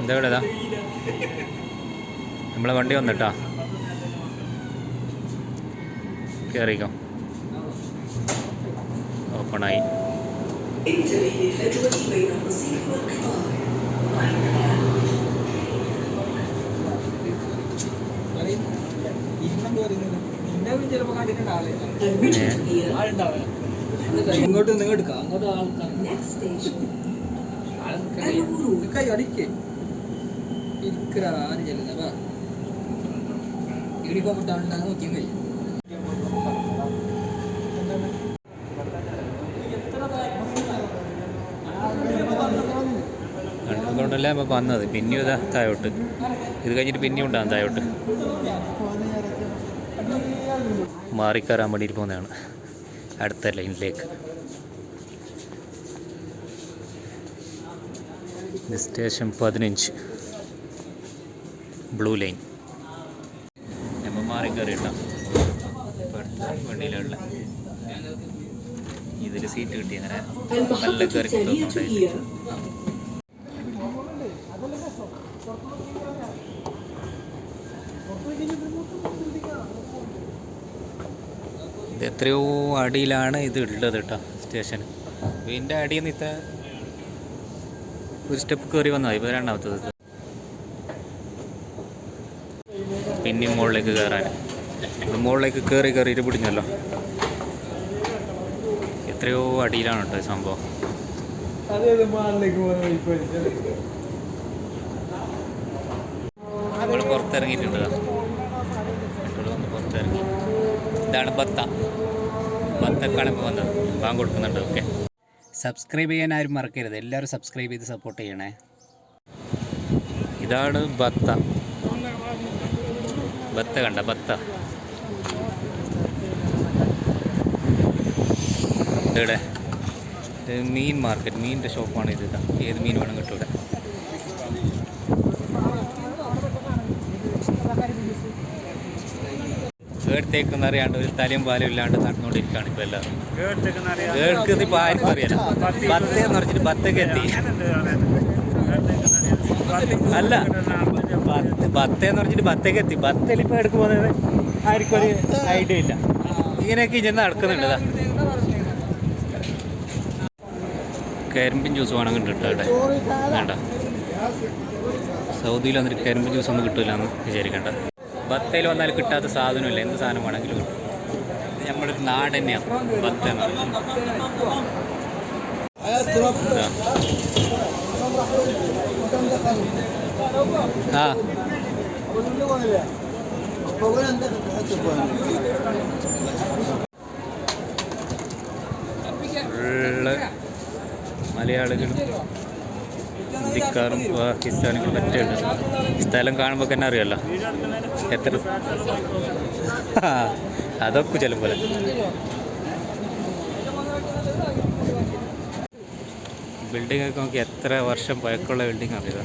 എന്താ ഇവിടെ നമ്മളെ വണ്ടി വന്നിട്ടാ? കയറിക്കോ ഓപ്പണായി. ഇങ്ങോട്ട് നിങ്ങൾ എടുക്കാം അങ്ങോട്ട് ആൾക്കാർ Eluru. കൈ വന്നത്? പിന്നെയും ഇതാ തായോട്ട് ഇത് കഴിഞ്ഞിട്ട് പിന്നെയും ഉണ്ടാകും തായോട്ട് മാറിക്കയറാൻ വേണ്ടിയിട്ട് പോകുന്നതാണ് അടുത്ത ലൈനിലേക്ക്. സ്റ്റേഷൻ പതിനഞ്ച്. Blue line. നമ്മൾ മാറി കയറിയിട്ടാണ് വണ്ടിയിലുള്ള ഇതിൽ സീറ്റ് കിട്ടി അങ്ങനെ നല്ല കയറി ഇത് എത്രയോ അടിയിലാണ് ഇത് ഉള്ളത് കേട്ടോ സ്റ്റേഷൻ ഇതിന്റെ അടിയിൽ നിന്ന് ഇത്ര ഒരു സ്റ്റെപ്പ് കയറി വന്നതാണ് ഇപ്പോൾ രണ്ടാമത്തത്. പിന്നെയും മുകളിലേക്ക് കയറാൻ മുകളിലേക്ക് കയറി കയറിയിട്ട് പിടിഞ്ഞല്ലോ. എത്രയോ അടിയിലാണ് കേട്ടോ സംഭവം. നമ്മൾ പുറത്തിറങ്ങിയിട്ടുണ്ട് ഇതാണ് ബത്ത. ബത്തക്കാണ് ഇപ്പോൾ വന്നത്. ബാങ്ക് കൊടുക്കുന്നുണ്ട്. ഓക്കെ. സബ്സ്ക്രൈബ് ചെയ്യാൻ ആരും മറക്കരുത്. എല്ലാവരും സബ്സ്ക്രൈബ് ചെയ്ത് സപ്പോർട്ട് ചെയ്യണേ. ഇതാണ് ബത്ത. ബത്ത കണ്ട ബത്ത. ഇവിടെ മീൻ മാർക്കറ്റ് മീനിന്റെ ഷോപ്പാണ് ഇത്. ഏത് മീൻ വേണം കിട്ടും ഇവിടെ കേട്ടേക്കെന്ന് അറിയാണ്ട് ഒരു തലയും പാലും ഇല്ലാണ്ട് നടന്നുകൊണ്ടിരിക്കുകയാണ് ഇപ്പോൾ എല്ലാവരും. കേൾക്കുന്നത് ഇപ്പോൾ ആർക്കും അറിയാം ബത്ത എന്ന് പറഞ്ഞിട്ട് പത്തൊക്കെ എത്തി. അല്ല പത്ത് ബത്ത എന്ന് പറഞ്ഞിട്ട് പത്തൊക്കെ എത്തി. ബത്തയിൽ ഇപ്പോൾ എടുക്ക് പോകുന്നത് ആർക്കും ഒരു ഐഡിയ ഇല്ല. ഇങ്ങനെയൊക്കെ ഇങ്ങനെ നടക്കുന്നുണ്ട് കരിമ്പിൻ ജ്യൂസ് വേണമെങ്കിൽ കിട്ടും. അവിടെ വേണ്ട. സൗദിയിൽ വന്നിട്ട് കരിമ്പിൻ ജ്യൂസ് ഒന്നും കിട്ടില്ല എന്ന് വിചാരിക്കണ്ട. ബത്തയിൽ വന്നാൽ കിട്ടാത്ത സാധനമില്ല. എന്ത് സാധനം വേണമെങ്കിലും നമ്മുടെ നാട് തന്നെയാണ് ബത്ത എന്ന്. ആ. മലയാളികളും ഇന്ത്യക്കാരും പാകിസ്ഥാനികളും പറ്റുണ്ട് സ്ഥലം കാണുമ്പോൾ തന്നെ അറിയാമല്ലോ എത്ര അതൊക്കെ ചിലപ്പോലെ. ബിൽഡിംഗ് ഒക്കെ നോക്കി എത്ര വർഷം പഴക്കമുള്ള ബിൽഡിംഗ് ആണ് ഇത്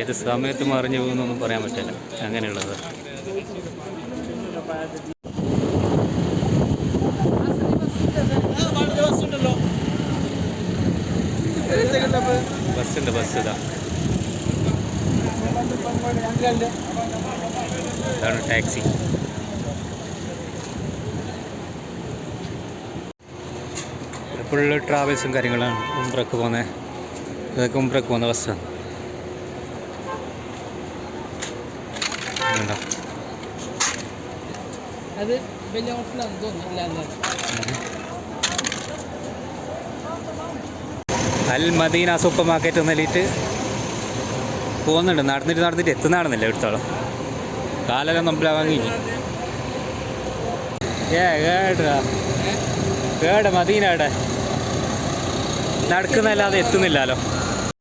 ഏത് സമയത്ത് മറിഞ്ഞു പോകുന്നൊന്നും പറയാൻ പറ്റില്ല. അങ്ങനെയുള്ളത്. ബസ്സുണ്ട് ബസ് ഇതാ. ഇതാണ് ടാക്സി. ഫുള്ള് ട്രാവൽസും കാര്യങ്ങളാണ്. ഉംറക്ക് പോകുന്നത് ഇതൊക്കെ ഉംറക്ക് പോകുന്ന ബസ്സാണ് അത് വലിയ ഹോട്ടലാണെന്ന് തോന്നുന്നില്ല അൽ മദീന സൂപ്പർ മാർക്കറ്റ് എന്നല്ലിട്ട് പോകുന്നുണ്ട്. നടന്നിട്ട് നടന്നിട്ട് എത്തുന്നതാണെന്നല്ലേ എടുത്തോളം കാലെല്ലാം നമ്മൾ കഴിഞ്ഞു ഏ കേട്ടാ കേട മദീന ഇവിടെ നടക്കുന്നല്ലാതെ എത്തുന്നില്ലല്ലോ.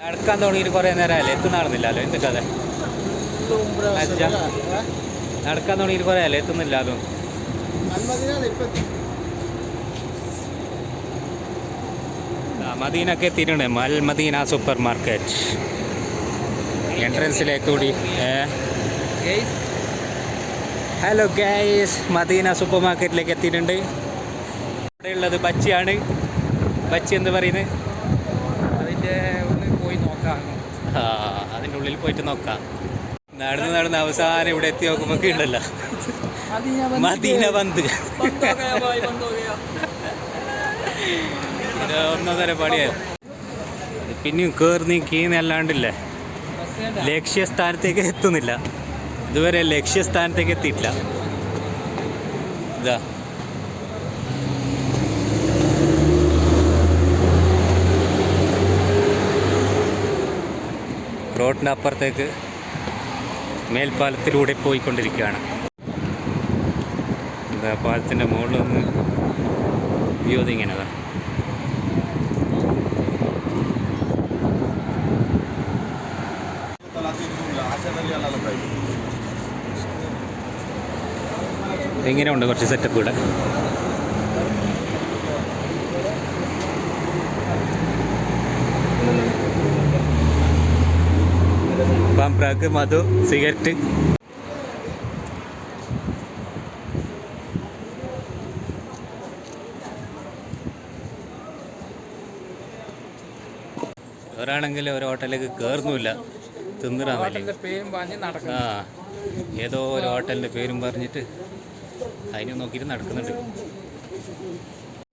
നടക്കാൻ തുടങ്ങിയിട്ട് കുറേ നേരമല്ലേ എത്തുന്നാണെന്നില്ലല്ലോ എന്ത് കഥ? അതെ നടക്കാൻ തുടങ്ങിയിട്ട് കുറേ അല്ലേ എത്തുന്നില്ലല്ലോ. മദീനക്ക് എത്തിയിട്ടുണ്ട്. മൽ മദീന സൂപ്പർ മാർക്കറ്റ്. എൻട്രൻസിലേക്ക് കൂടി ഹലോ ഗൈസ് മദീന സൂപ്പർ മാർക്കറ്റിലേക്ക് എത്തിയിട്ടുണ്ട്. ഇവിടെ ഉള്ളത് ബച്ചിയാണ്. ബച്ചി എന്ന് പറയുന്നത്? അതിന്റെ ഉള്ളിൽ പോയി നോക്കാം. ആ അതിന്റെ ഉള്ളിൽ പോയിട്ട് നോക്കാം. നടന്ന് നടന്ന് അവസാനം ഇവിടെ എത്തി നോക്കുമ്പോൾ ഉണ്ടല്ലോ. മദീന ബന്ദ്. ഇത് ഒന്നൊന്നര പണിയായോ ഇത് പിന്നെയും കയറി കീന്നല്ലാണ്ടില്ലേ? ലക്ഷ്യസ്ഥാനത്തേക്ക് എത്തുന്നില്ല. ഇതുവരെ ലക്ഷ്യസ്ഥാനത്തേക്ക് എത്തിയിട്ടില്ല. ഇതാ. റോഡിന്റെ അപ്പുറത്തേക്ക് മേൽപ്പാലത്തിലൂടെ പോയിക്കൊണ്ടിരിക്കുകയാണ്. പാലത്തിന്റെ മുകളിൽ നിന്ന് വ്യൂ ഇങ്ങനെതാ എങ്ങനെയുണ്ട് കുറച്ച് സെറ്റപ്പ് ഇവിടെ പാമ്പ്രാക്ക് മധു സിഗരറ്റ്. ഒരാണെങ്കിൽ ഒരു ഹോട്ടലിലേക്ക് കയറുന്നുമില്ല തിന്നിടാൻ ആ ഏതോ ഒരു ഹോട്ടലിന്റെ പേരും പറഞ്ഞിട്ട് അതിന് നോക്കിയിട്ട് നടക്കുന്നുണ്ട്.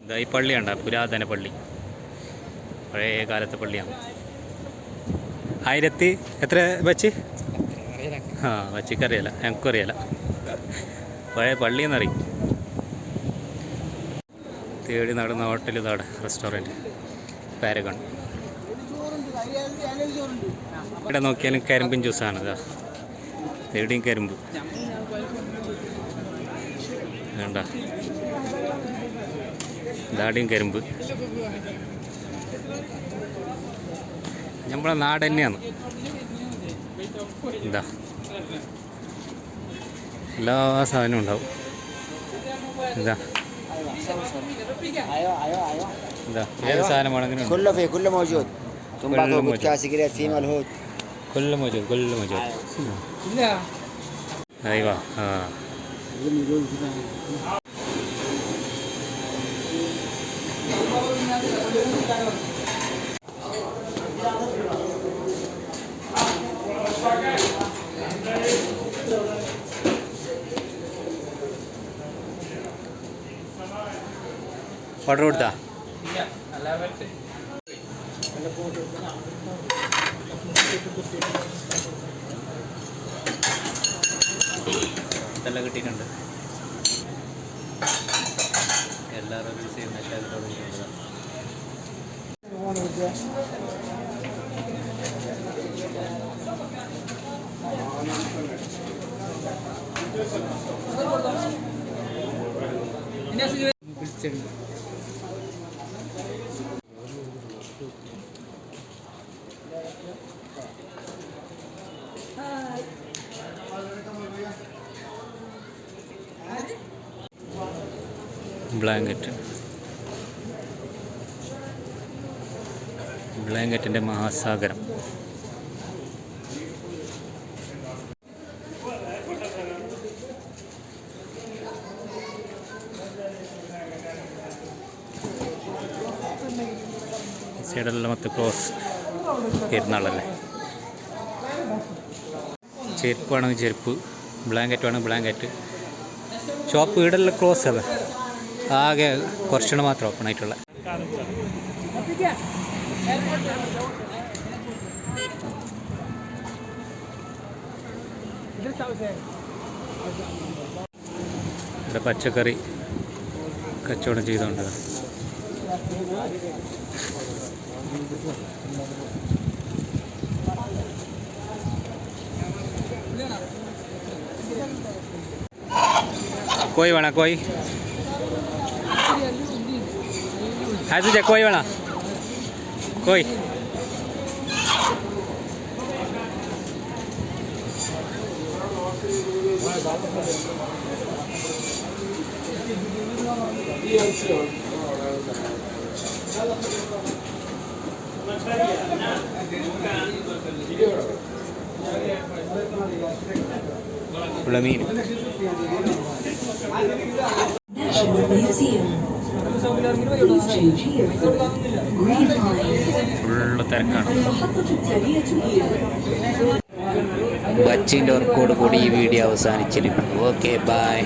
ഇതായി പള്ളിയുണ്ട പുരാതന പള്ളി. പഴയ കാലത്തെ പള്ളിയാണ്. ആയിരത്തി എത്ര വെച്ച് ആ വച്ചിക്കറിയില്ല ഞങ്ങൾക്കും അറിയില്ല പഴയ പള്ളിയെന്നറിയും തേടി നടന്ന ഹോട്ടൽ ഇതാണ് റെസ്റ്റോറന്റ് പാരഗൺ ഇവിടെ നോക്കിയാലും കരിമ്പിൻ ജ്യൂസാണ് ഇതാ. തേടിയും കരിമ്പ്. വേണ്ട ദാടിയും കരിമ്പ് നമ്മളെ നാട് തന്നെയാണ് എന്താ എല്ലാ സാധനവും ഉണ്ടാവും എന്താ എന്താ ഏത് സാധനം വേണമെങ്കിലും ഉണ്ട്. كله فيه كله موجود تنباكو موجود. فودكا سيجاريت في ملهوت കൊല്ല മോജോ കൊല്ല മോജോ ഇല്ല അയ്യോ ആ फट रोड ഇല്ല കിട്ടിയിട്ടുണ്ട്. എല്ലാവരും ഇതെല്ലാം കിട്ടിയിട്ടുണ്ട് എല്ലാ തുടങ്ങിയിട്ടുണ്ട് വിളിച്ചിട്ടുണ്ട് ബ്ലാങ്കറ്റ്. ബ്ലാങ്കറ്റിന്റെ മഹാസാഗരം. സൈഡെല്ലാം മൊത്തം ക്ലോസ് ഇരുന്നാളല്ലേ ചെരുപ്പ് വേണമെങ്കിൽ ചെരുപ്പ് ബ്ലാങ്കറ്റ് വേണമെങ്കിൽ ബ്ലാങ്കറ്റ്. ഷോപ്പ് വീടെല്ലാം ക്ലോസ് അല്ലേ? ആകെ കുറച്ചെണ്ണം മാത്രം ഓപ്പൺ ആയിട്ടുള്ള ഇവിടെ പച്ചക്കറി കച്ചവടം ചെയ്തുകൊണ്ട് कोई വേണ कोई 还是得过一了，可以。ഫുള്ള് തിരക്കാണ്. ബച്ചിന്റെ വർക്കോട് കൂടി ഈ വീഡിയോ അവസാനിച്ചിരിക്കുന്നു. Okay bye